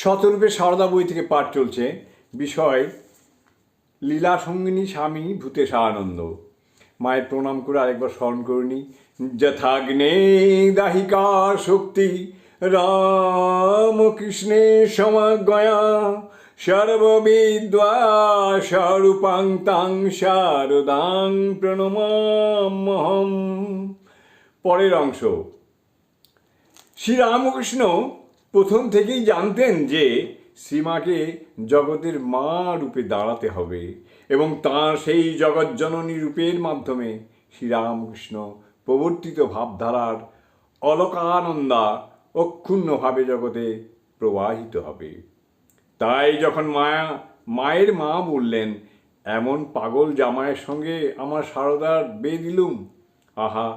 শতরূপে সারদা বই থেকে পাঠ চলছে। বিষয়, লীলা সঙ্গিনী স্বামী ভূতেশ আনন্দ মায়ের প্রণাম করে আরেকবার স্মরণ করুনি যথাগ্নে দাহিকা শক্তি রাম রামকৃষ্ণে সমগয়া সর্ববিদ্যা স্বরূপাং তাং শারদাং প্রণমামহম পরের অংশ, শ্রীরামকৃষ্ণ প্রথম থেকেই জানতেন যে শ্রীমাকে জগতের মা রূপে দাঁড়াতে হবে এবং তাঁর সেই জগজ্জননী রূপের মাধ্যমে শ্রীরামকৃষ্ণ প্রবর্তিত ভাবধারার অলকানন্দা অক্ষুণ্ণভাবে জগতে প্রবাহিত হবে। তাই যখন মায়া, মায়ের মা বললেন, এমন পাগল জামাইয়ের সঙ্গে আমার সারদার বে দিলুম আহা,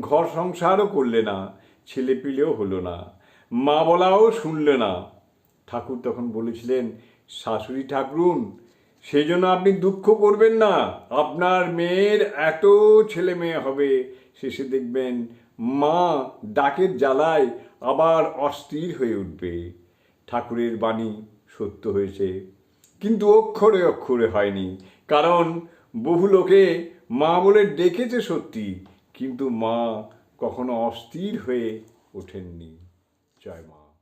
ঘর সংসারও করলে না, ছেলে পিলেও হলো না। মা বলাও শুনলে না। ঠাকুর তখন বলেছিলেন, শাশুড়ি ঠাকুরুন সেই জন্য আপনি দুঃখ করবেন না। আপনার মেয়ের এত ছেলে মেয়ে হবে। শেষে দেখবেন মা ডাকের জ্বালায় আবার অস্থির হয়ে উঠবে। ঠাকুরের বাণী সত্য হয়েছে। কিন্তু অক্ষরে অক্ষরে হয়নি। কারণ বহু লোকে মা বলে ডেকেছে সত্যি, কিন্তু মা কখনো অস্থির হয়ে ওঠেননি। じゃあ。